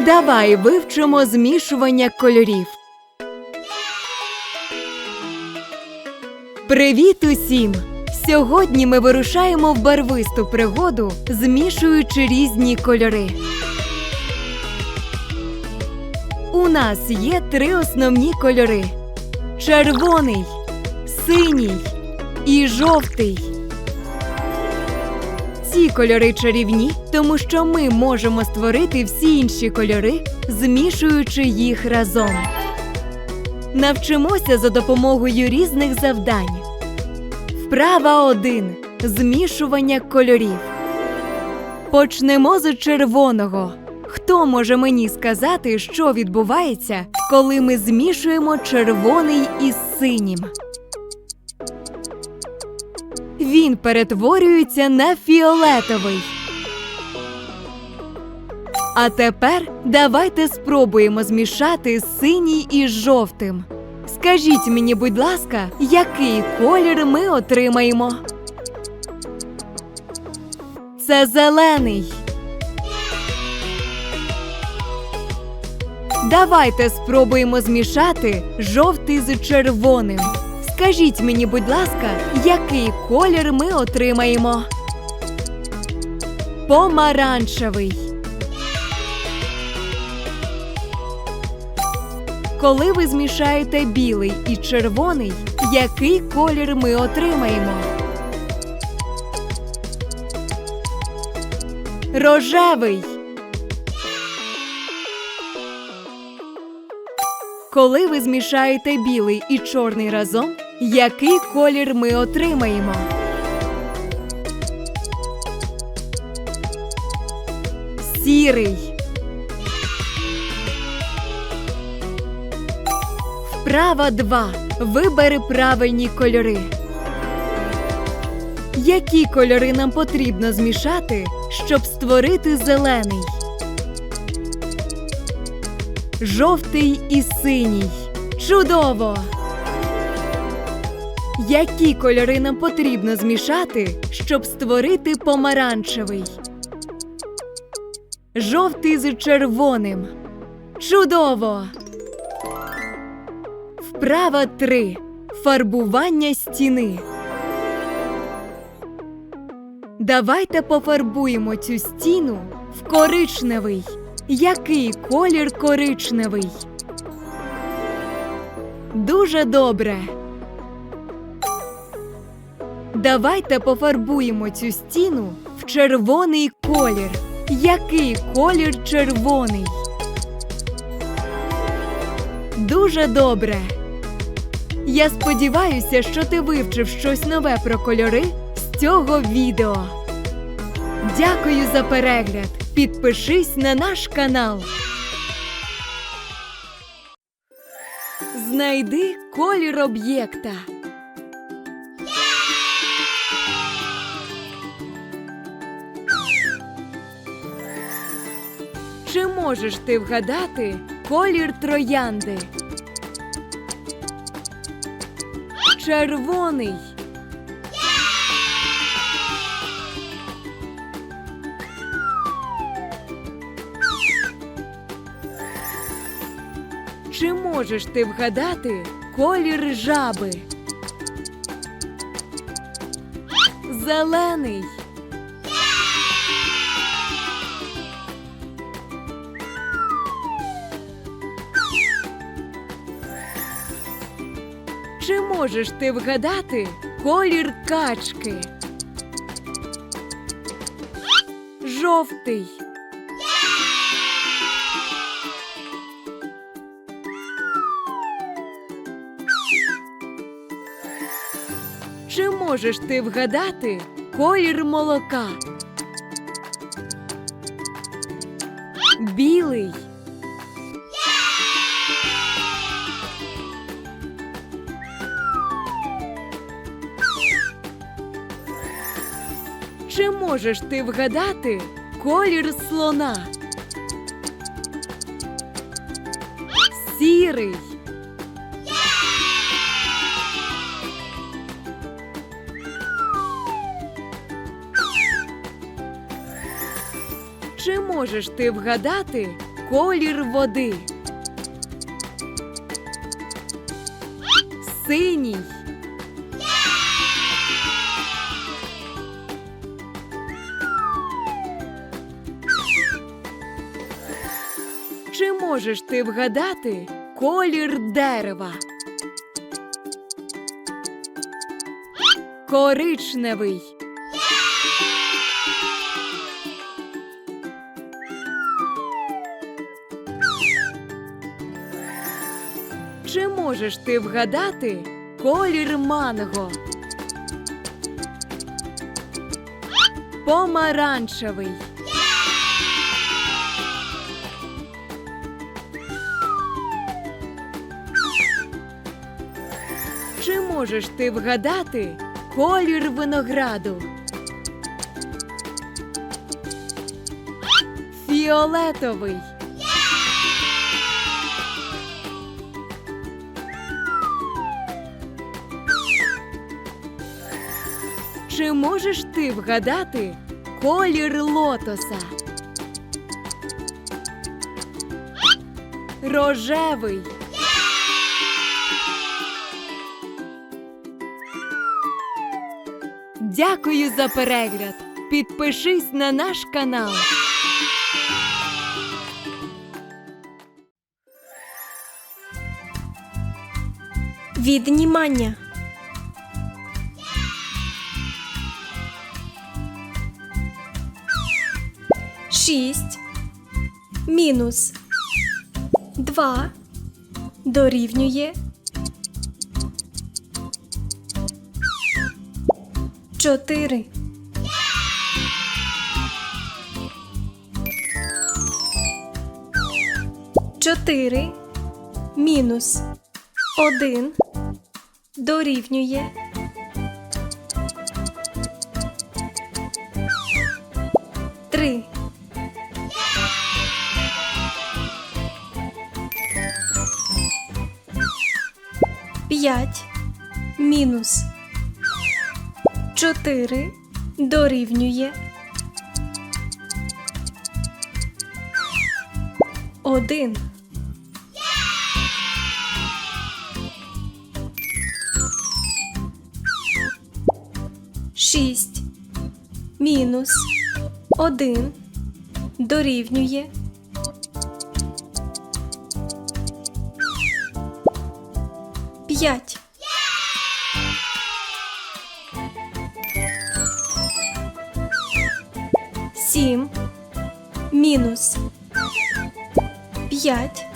Давай вивчимо змішування кольорів. Привіт усім! Сьогодні ми вирушаємо в барвисту пригоду, змішуючи різні кольори. У нас є три основні кольори: червоний, синій і жовтий. Ці кольори чарівні, тому що ми можемо створити всі інші кольори, змішуючи їх разом. Навчимося за допомогою різних завдань. Вправа 1. Змішування кольорів. Почнемо з червоного. Хто може мені сказати, що відбувається, коли ми змішуємо червоний із синім? Він перетворюється на фіолетовий. А тепер давайте спробуємо змішати синій із жовтим. Скажіть мені, будь ласка, який колір ми отримаємо? Це зелений. Давайте спробуємо змішати жовтий з червоним. Скажіть мені, будь ласка, який колір ми отримаємо? Помаранчевий. Коли ви змішаєте білий і червоний, який колір ми отримаємо? Рожевий. Коли ви змішаєте білий і чорний разом, який колір ми отримаємо? Сірий. Вправа 2. Вибери правильні кольори. Які кольори нам потрібно змішати, щоб створити зелений? Жовтий і синій. Чудово! Які кольори нам потрібно змішати, щоб створити помаранчевий? Жовтий з червоним. Чудово! Вправа 3. Фарбування стіни. Давайте пофарбуємо цю стіну в коричневий. Який колір коричневий? Дуже добре. Давайте пофарбуємо цю стіну в червоний колір. Який колір червоний? Дуже добре. Я сподіваюся, що ти вивчив щось нове про кольори з цього відео. Дякую за перегляд. Підпишись на наш канал. Знайди колір об'єкта. Можеш ти вгадати колір троянди? Червоний. Чи можеш ти вгадати колір жаби? Зелений. Можеш ти вгадати колір качки? Жовтий. Чи можеш ти вгадати колір молока? Білий. Можеш ти вгадати колір слона? Сірий. Чи можеш ти вгадати колір води. Синій. Можеш ти вгадати колір дерева? Коричневий. Чи можеш ти вгадати колір манго? Помаранчевий. Можеш ти вгадати колір винограду? Фіолетовий. Чи можеш ти вгадати колір лотоса? Рожевий. Дякую за перегляд. Підпишись на наш канал. Віднімання. Шість мінус два дорівнює чотири. Чотири мінус один дорівнює три. П'ять мінус чотири дорівнює один. Шість мінус один дорівнює п'ять. Сім мінус п'ять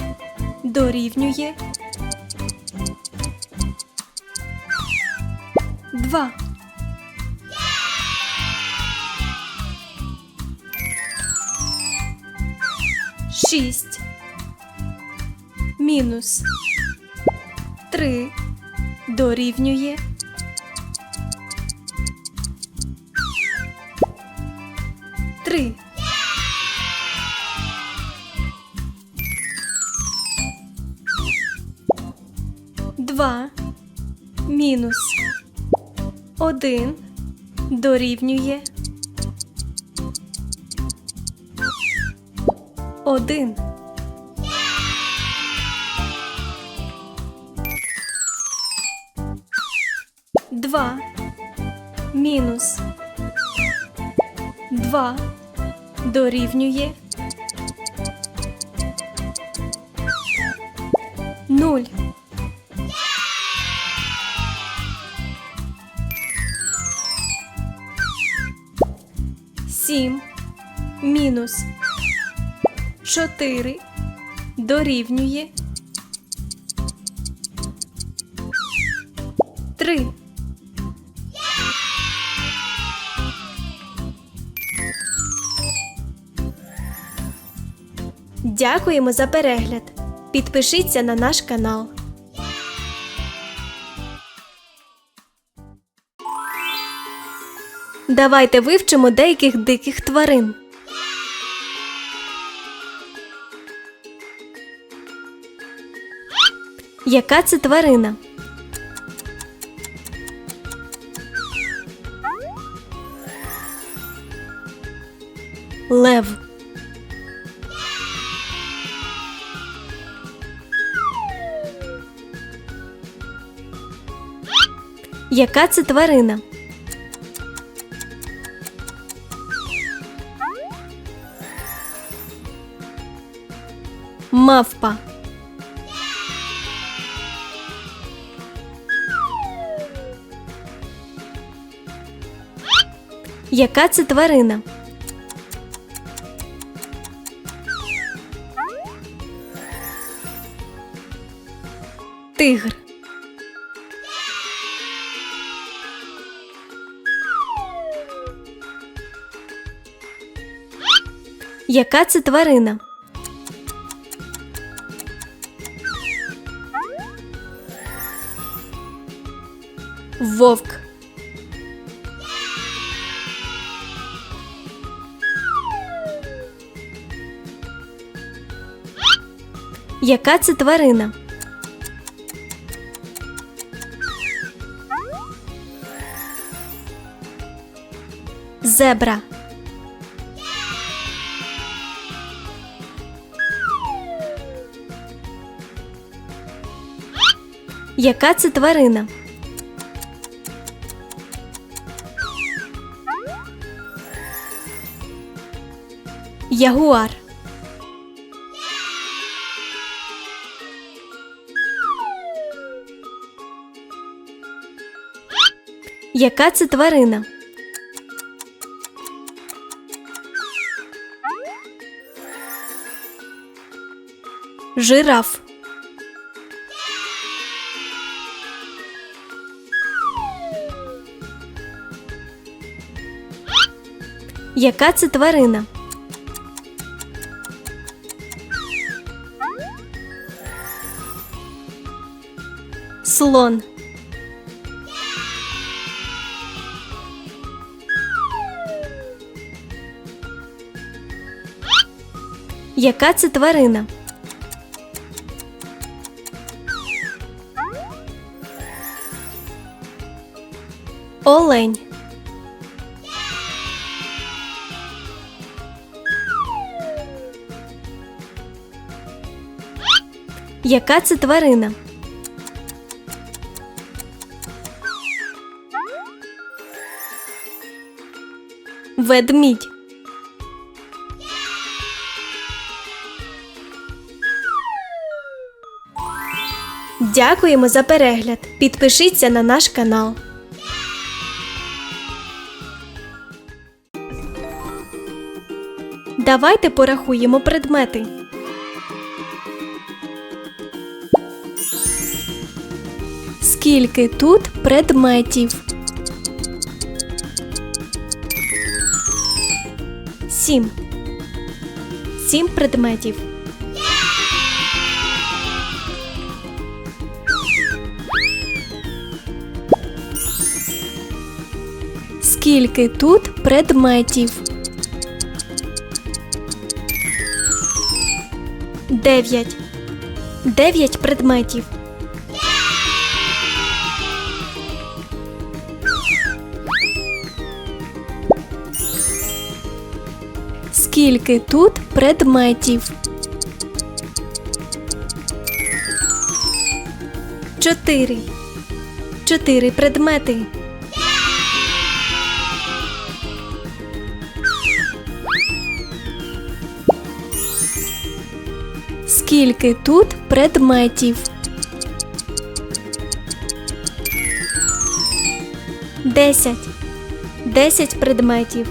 дорівнює два. Шість мінус три дорівнює 2 мінус 1 дорівнює 1. Два мінус два дорівнює 4 дорівнює 3. Дякуємо за перегляд. Підпишіться на наш канал. Давайте вивчимо деяких диких тварин. Яка це тварина? Лев. Яка це тварина? Мавпа. Яка це тварина? Тигр. Яка це тварина? Вовк. Яка це тварина? Зебра. Яка це тварина? Ягуар. Яка це тварина? Жираф. Яка це тварина? Слон. Яка це тварина? Олень. Яка це тварина? Ведмідь. Дякуємо за перегляд. Підпишіться на наш канал. Давайте порахуємо предмети. Скільки тут предметів? Сім. Сім предметів. Скільки тут предметів? Дев'ять. Дев'ять предметів. Скільки тут предметів? Чотири. Чотири предмети. Скільки тут предметів? Десять. Десять предметів.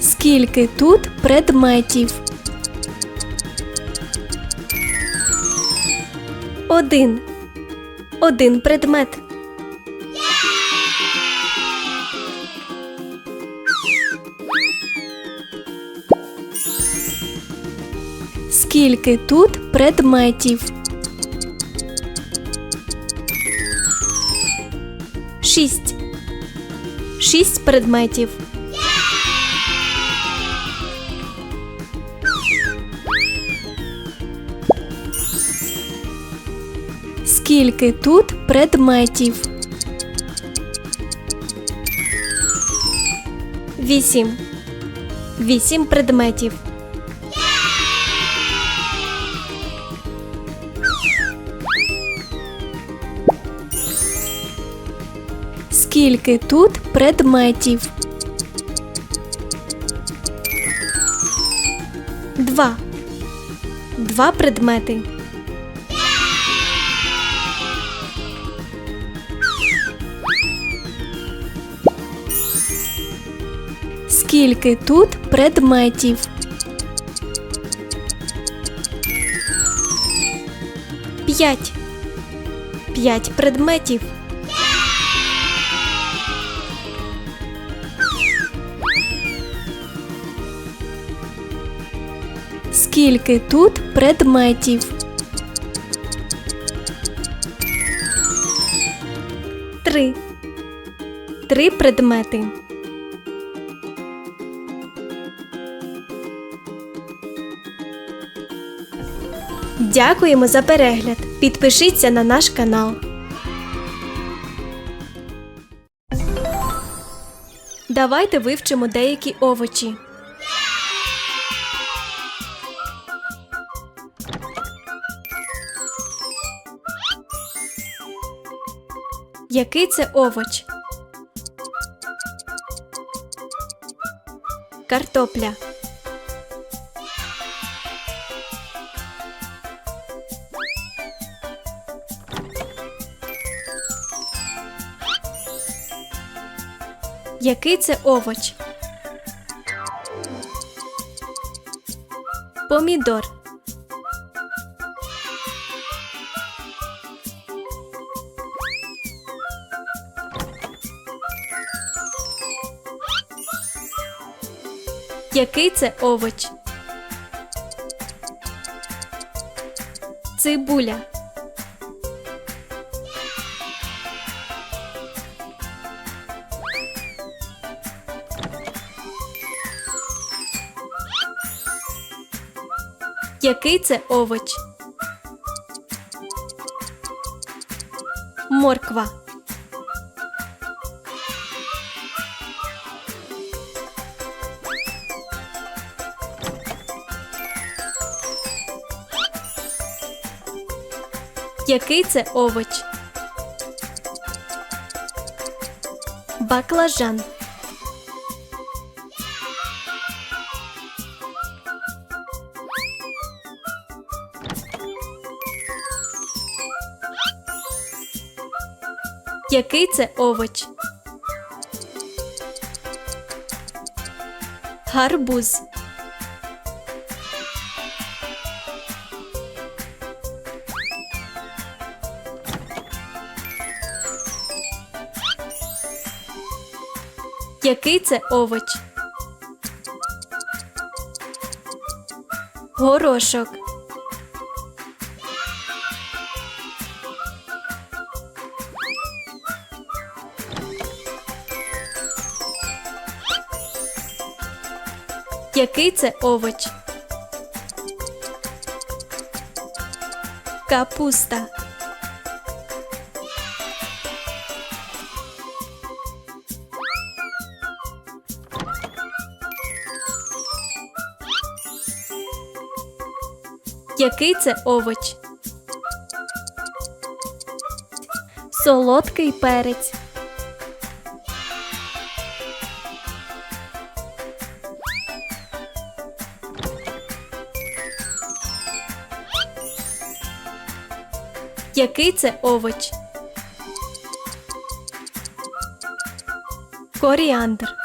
Скільки тут предметів? Один. Один предмет. Скільки тут предметів? Шість. Шість предметів. Скільки тут предметів? Вісім. Вісім предметів. Скільки тут предметів? Два. Два предмети. Скільки тут предметів? П'ять. П'ять предметів. Скільки тут предметів? Три. Три предмети. Дякуємо за перегляд. Підпишіться на наш канал. Давайте вивчимо деякі овочі. Який це овоч? Картопля. Який це овоч? Помідор. Який це овоч? Цибуля. Який це овоч? Морква. Який це овоч? Баклажан. Який це овоч? Гарбуз. Який це овоч? Горошок. Який це овоч? Капуста. Який це овоч? Солодкий перець. Який це овоч? Коріандр.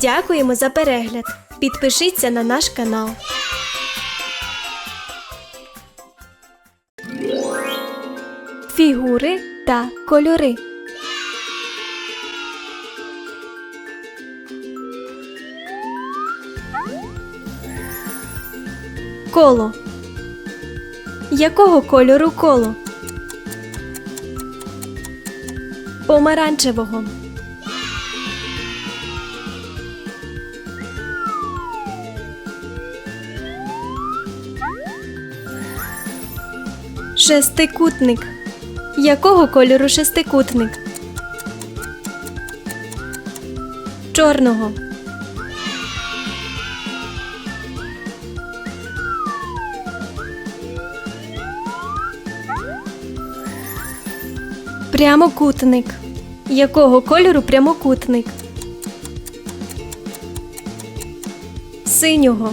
Дякуємо за перегляд. Підпишіться на наш канал. Фігури та кольори. Коло. Якого кольору коло? Помаранчевого. Шестикутник. Якого кольору шестикутник? Чорного. Прямокутник. Якого кольору прямокутник? Синього.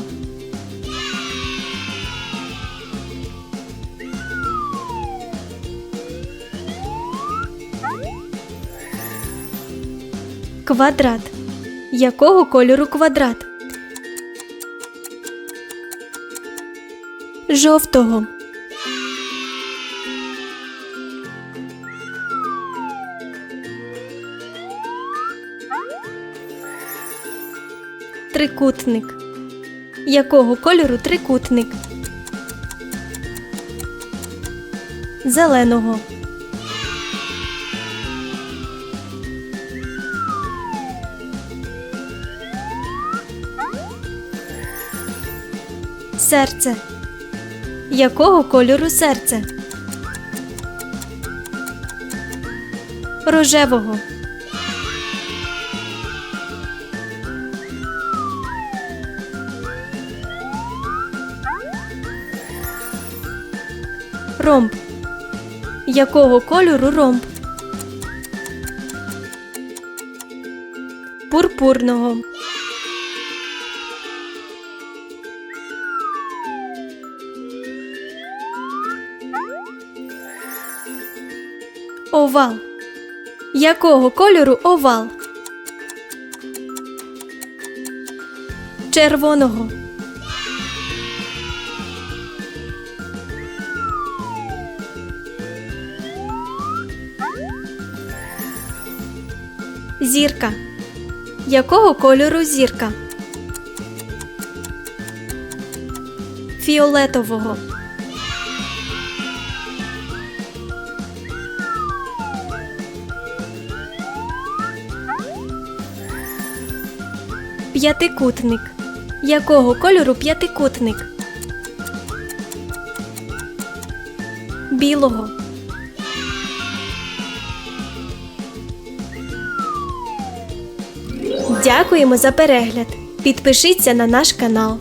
Квадрат. Якого кольору квадрат? Жовтого. Трикутник. Якого кольору трикутник? Зеленого. Серце. Якого кольору серце? Рожевого. Ромб. Якого кольору ромб? Пурпурного. Овал. Якого кольору овал? Червоного. Зірка. Якого кольору зірка? Фіолетового. П'ятикутник. Якого кольору п'ятикутник? Білого. Дякуємо за перегляд. Підпишіться на наш канал.